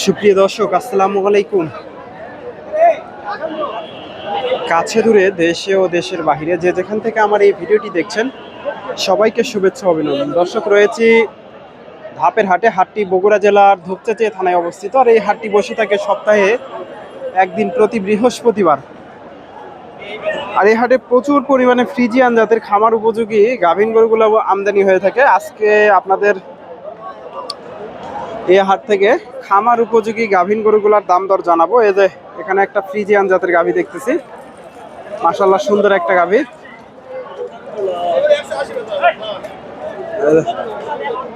সুপ্রিয় দর্শক, আসসালামু আলাইকুম। কাছে দূরে দেশে ও দেশের বাহিরে যে যেখান থেকে আমার এই ভিডিওটি দেখছেন, সবাইকে শুভেচ্ছা অভিনন্দন। দর্শক, রয়েছি ধাপের হাটে, হাটটি বগুড়া জেলার ধূপচাচিয়া থানায় অবস্থিত। আর এই হাটটি বসে থাকে সপ্তাহে একদিন প্রতি বৃহস্পতিবার। আর এই হাটে প্রচুর পরিমাণে ফ্রিজিয়ান জাতের খামার উপযোগী গাভীন গরুগুলো আমদানি হয়ে থাকে। আজকে আপনাদের এই হাট থেকে খামার উপযোগী গাভীন গরুগুলার দাম দর জানাব। এই যে এখানে একটা ফ্রিজিয়ান জাতের গাভী দেখতেছি। মাশাল্লাহ সুন্দর একটা গাভী।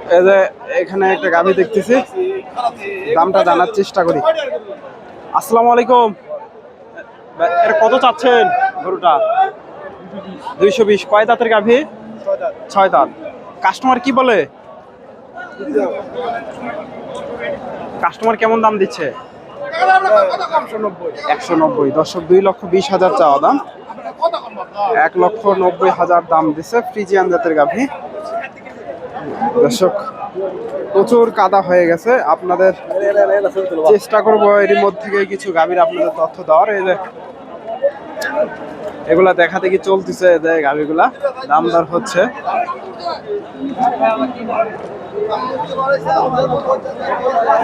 এই যে- এখানে একটা গাভী দেখতেছি। দামটা জানার চেষ্টা করি। আসসালামু আলাইকুম। এটা কত চাচ্ছেন গরুটা? দুইশো বিশ। কয় দাঁতের গাভী? ছয় দাঁত। কাস্টমার কি বলে? কাস্টমার কেমন দাম দিচ্ছে? একশো নব্বই। দর্শক, দুই লক্ষ বিশ হাজার চাওয়া দাম। এক লক্ষ নব্বই হাজার দাম দিচ্ছে ফ্রিজিয়ান জাতের গাভী। দর্শক, প্রচুর কাদা হয়ে গেছে। আপনাদের চেষ্টা করব এর মধ্যে কিছু গাভীর আপনাদের তথ্য দেওয়ার। এই যে এগুলা দেখা দেখি চলতেছে যে গাভীগুলা দাম দর হচ্ছে।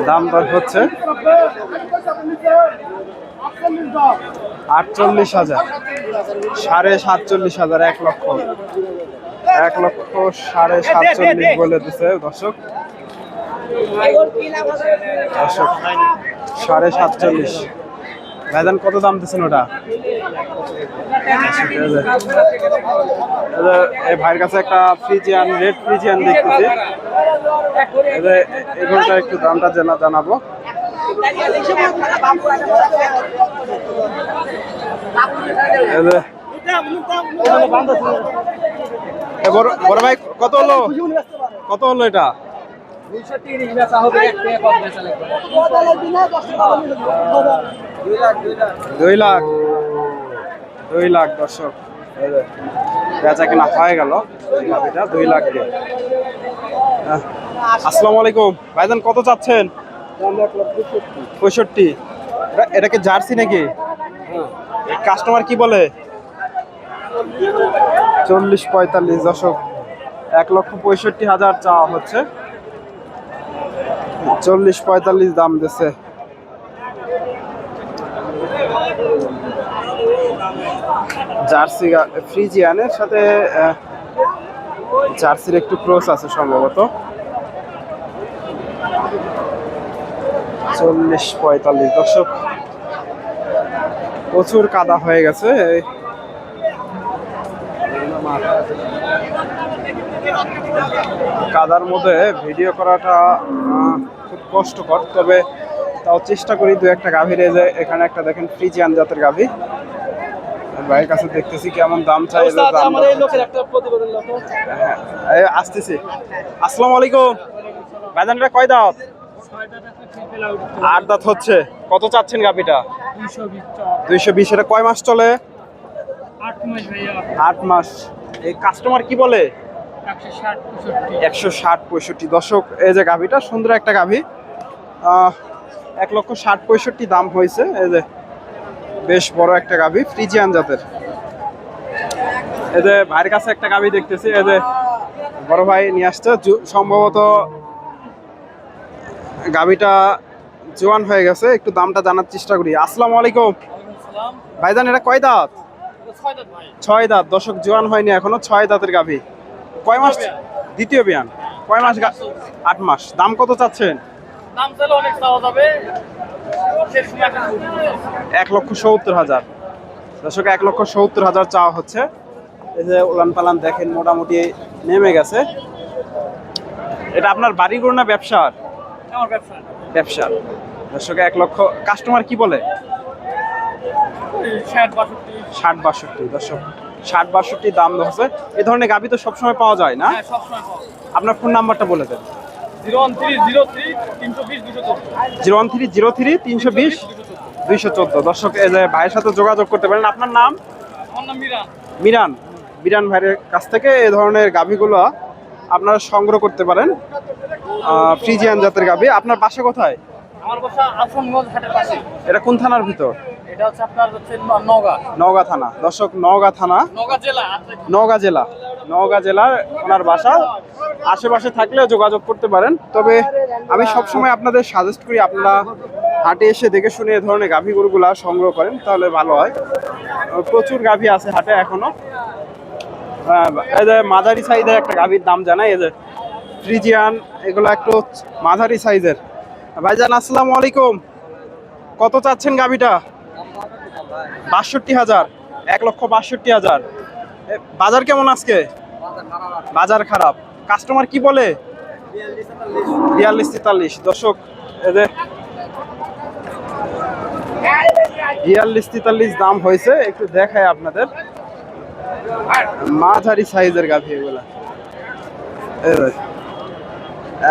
দাম দর হচ্ছে। আটচল্লিশ হাজার। সাড়ে সাতচল্লিশ হাজার, এক লক্ষ। এক লক্ষ সাড়ে সাতচল্লিশ বলে দিছে দর্শক। দর্শক, সাড়ে সাতচল্লিশ। ভাইজান, কত দাম দিচ্ছেন ওটা? এই যে- এই ভাইয়ের কাছে একটা ফ্রিজিয়ান রেড ফ্রিজিয়ান দেখতেছি। এই যে একটু দামটা জানা জানাব। বড় বড় ভাই, কত হলো? কত হলো এটা? দুই লাখ। দুই লাখ দর্শক। বেচা কিনা হয়ে গেল। গাভিটা দুই লাখ দিয়ে। আসসালামু আলাইকুম। ভাইজান, কত চাচ্ছেন? পঁয়ষট্টি। এটা কি জার্সি নাকি? কাস্টমার কি বলে? চল্লিশ পঁয়তাল্লিশ দশক এক লক্ষ পঁয়ষট্টি হাজার চাওয়া হচ্ছে। চল্লিশ পঁয়তাল্লিশ দাম দিচ্ছে জার্সি ফ্রিজিয়ানের সাথে জার্সির একটু ক্রস আছে সম্ভবত। চল্লিশ পঁয়তাল্লিশ। দশক প্রচুর কাদা হয়ে গেছে কাদার মধ্যে ভিডিও করাটা খুব কষ্টকর তবে তাও চেষ্টা করি দু একটা গাভীর যে এখানে একটা দেখেন ফ্রিজিয়ান জাতের গাভী। ভাইয়ের কাছে দেখতেছি কেমন দাম চাই। হ্যাঁ, আসতেছি। আসসালামু আলাইকুম। ভাইজান কয় দাঁত? আট দাঁত হচ্ছে। কত চাচ্ছেন গাভীটা? দুইশো বিশ এটা কয় মাস চলে? আট মাস এই কাস্টমার কি বলে? একশো ষাট পঁয়ষট্টি। দশক এই যে গাভীটা সুন্দর একটা গাভী। এক লক্ষ ষাট পঁয়ষট্টি দাম হয়েছে। এই যে বেশ বড় একটা গাভী ফ্রিজিয়ান জাতের। এই যে ভাইয়ের কাছে একটা গাভী দেখতেছি। এই যে বড় ভাই নিয়ে আসছে। সম্ভবত গাভীটা জোয়ান হয়ে গেছে। একটু দামটা জানার চেষ্টা করি। আসসালামু আলাইকুম। ভাইজান এটা কয় দাঁত? ছয় দাঁত দশক জোয়ান হয়নি এখনও। ছয় দাঁতের গাভী। কয় মাস? দ্বিতীয় বিয়ান। কয় মাস আট মাস। দাম কত চাচ্ছেন? দাম চাইলে অনেক চাওয়া যাবে। এক লক্ষ সত্তর হাজার। দর্শক এক লক্ষ সত্তর হাজার চাওয়া হচ্ছে। এই যে উলান পালান দেখেন মোটামুটি নেমে গেছে। এটা আপনার বাড়ি গরু না ব্যবসার? আমার ব্যবসা। ব্যবসার। দর্শক এক লক্ষ কাস্টমার কি বলে? ষাট বাষট্টি। ষাট বাষট্টি। দর্শক ষাট বাষট্টি দাম হচ্ছে এ ধরনের গাভি তো সবসময় পাওয়া যায় না। হ্যাঁ আপনার ফোন নাম্বারটা বলে দেন। Zero one three zero three তিনশো বিশ zero one three zero three তিনশো বিশ দুইশো চোদ্দ। দর্শক ভাইয়ের সাথে যোগাযোগ করতে পারেন। আপনার নাম? মিরান। মিরান। ভাইয়ের কাছ থেকে এ ধরনের গাভিগুলো আপনারা সংগ্রহ করতে পারেন। ফ্রিজিয়ান জাতের গাভি। আপনার বাসা কোথায়? এটা কোন থানার ভিতর? এটা হচ্ছে আপনার হচ্ছে নওগাঁ। নওগাঁ থানা। দর্শক নওগাঁ থানা। নওগাঁ জেলা নওগাঁ জেলা। নওগাঁ জেলার ওনার বাসা। আশেপাশে থাকলে যোগাযোগ করতে পারেন। তবে আমি সবসময় আপনাদের সাজেস্ট করি আপনারা হাটে এসে দেখে শুনে এ ধরনের গাভী গরুগুলা সংগ্রহ করেন তাহলে ভালো হয়। প্রচুর গাভী আছে হাটে এখনও। মাঝারি সাইজের একটা গাভীর দাম জানাই এদের ফ্রিজিয়ান এগুলো একটু মাঝারি সাইজের। ভাইজান আসসালামু আলাইকুম। কত চাচ্ছেন গাভীটা? বাষট্টি হাজার, এক লক্ষ বাষট্টি হাজার। বাজার কেমন আজকে? বাজার খারাপ। কাস্টমার কি বলে? বিয়াল্লিশ তেতাল্লিশ। দর্শক এদের বিয়াল্লিশ তেতাল্লিশ দাম হয়েছে, একটু দেখায় আপনাদের। মাঝারি সাইজের গাভি এগুলা।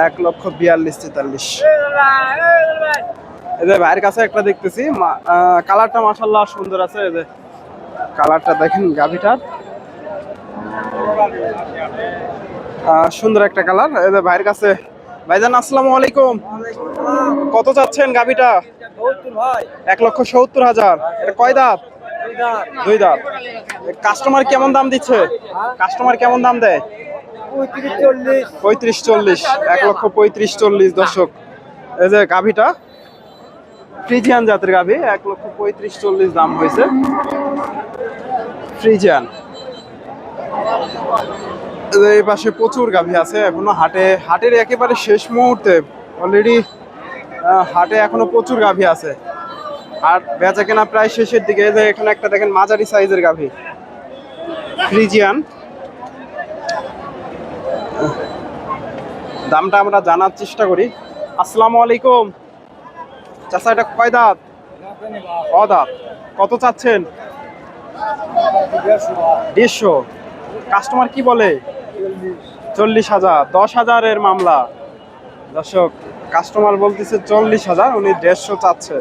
এক লক্ষ বিয়াল্লিশ তেতাল্লিশ। এদের ভাইয়ের কাছে একটা দেখতেছি। কালারটা মাসাল্লাহ সুন্দর আছে এদের কালারটা দেখেন গাভিটার। সুন্দর একটা কালার এই যে ভাইয়ের কাছে। ভাইজান আসসালামু আলাইকুম। কত চাচ্ছেন গাভিটা? এক লক্ষ সত্তর হাজার। এটা কয় দাঁত? দুই দাঁত। কাস্টমার কেমন দাম দিচ্ছে? কাস্টমার কেমন দাম দেয়? পঁয়ত্রিশ চল্লিশ এক লক্ষ পঁয়ত্রিশ চল্লিশ দর্শক। এই যে গাভিটা। ফ্রিজিয়ান জাতের গাভি, এক লক্ষ পঁয়ত্রিশ চল্লিশ দাম হয়েছে। ফ্রিজিয়ান। এই পাশে প্রচুর গাভি আছে, এখনও হাটে, হাটের একেবারে শেষ মুহূর্তে অলরেডি হাটে এখনও প্রচুর গাভি আছে। আর বেচা কেনা প্রায় শেষের দিকে এখানে একটা দেখেন মাঝারি সাইজের গাভি। ফ্রিজিয়ান। দামটা আমরা জানার চেষ্টা করি। আসসালামু আলাইকুম। চাচা, এটা কয় দাঁত? ক দাঁত? কত চাচ্ছেন? দেড়শো। কাস্টমার কি বলে? চল্লিশ হাজার। দশ হাজারের মামলা। দর্শক, কাস্টমার বলতেছে চল্লিশ হাজার, উনি দেড়শো চাচ্ছে।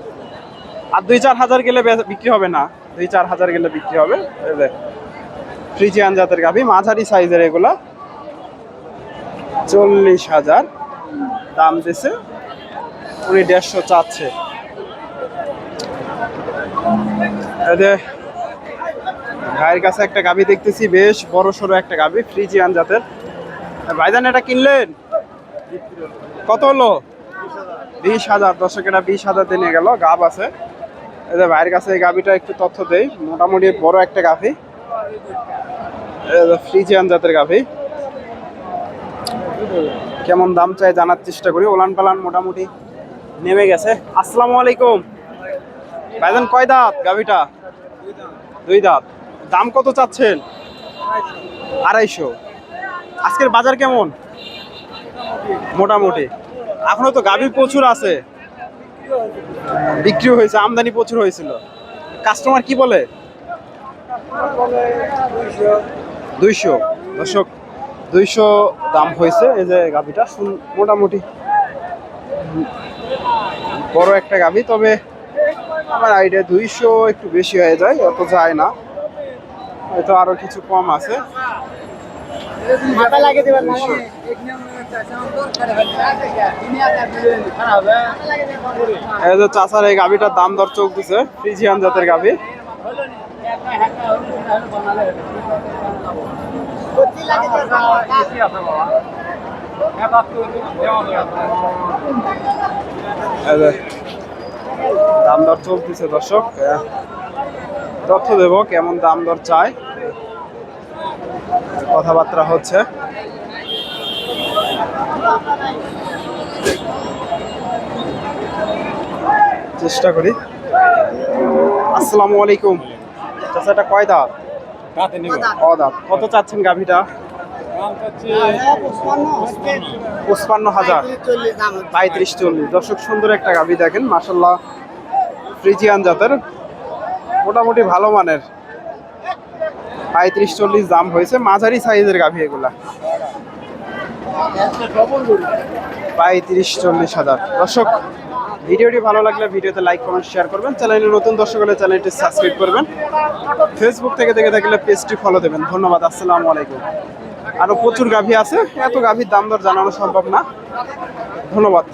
আর দুই চার হাজার গেলে বিক্রি হবে না। দুই চার হাজার গেলে বিক্রি হবে। ফ্রিজিয়ান জাতের গাভি, মাঝারি সাইজের এগুলা। চল্লিশ হাজার দাম দিছে। উনি দেড়শো চাচ্ছে। ভাইয়ের কাছে একটা গাভি দেখতেছি, বেশ বড় সড়ো একটা গাভি ফ্রিজিয়ান জাতের। ভাইজান, এটা কিনলেন? কত হলো? বিশ হাজার। দর্শক বিশ হাজার দিয়ে নিয়ে গেল, গাব আছে। যে ভাইয়ের কাছে এই গাভিটা একটু তথ্য দেই, মোটামুটি বড় একটা গাভি। ফ্রিজিয়ান জাতের গাভি। কেমন দাম চাই জানার চেষ্টা করি, ওলান পালান মোটামুটি নেমে গেছে। আসসালামু আলাইকুম। ভাইজান, কয় দাঁত গাভিটা? দুই দাঁত। দাম কত চাচ্ছেন? আড়াইশো। আজকের বাজার কেমন? মোটামুটি। এখনও তো গাভি প্রচুর আছে। বিক্রি হয়েছে, আমদানি প্রচুর হয়েছিল। কাস্টমার কি বলে? দুইশো। দর্শক, দুইশো দাম হয়েছে এই যে গাভিটা। মোটামুটি। বড় একটা গাভি, তবে আমার আইডিয়া দুইশো একটু বেশি হয়ে যায় অত যায় না। হয়তো আরও কিছু কম আছে। এই যে চাষার এই গাভিটার দাম দর চলতেছে ফ্রিজিয়ান জাতের গাভি। এই দাম দর চলতেছে দর্শক। তথ্য দেব কেমন দাম দর চায় কথাবার্তা হচ্ছে। চেষ্টা করি। আসসালামু আলাইকুম। চাচা এটা কয় দাঁত? কত চাচ্ছেন গাভিটা? পঁচপান্ন হাজার পঁয়ত্রিশ চল্লিশ। দর্শক, সুন্দর একটা গাভি দেখেন মাসাল্লাহ ফ্রিজিয়ান জাতের, মোটামুটি ভালো মানের। পঁয়ত্রিশ চল্লিশ দাম হয়েছে, মাঝারি সাইজের গাভি এগুলা। পঁয়ত্রিশ চল্লিশ হাজার। দর্শক, ভিডিওটি ভালো লাগলে ভিডিওতে লাইক, কমেন্ট, শেয়ার করবেন। চ্যানেলে নতুন দর্শক হলে চ্যানেলটি সাবস্ক্রাইব করবেন। ফেসবুক থেকে দেখে থাকলে পেজটি ফলো দেবেন। ধন্যবাদ, আসসালামু আলাইকুম। আরও প্রচুর গাভী আছে। এত গাভীর দাম দর জানানো সম্ভব না। ধন্যবাদ।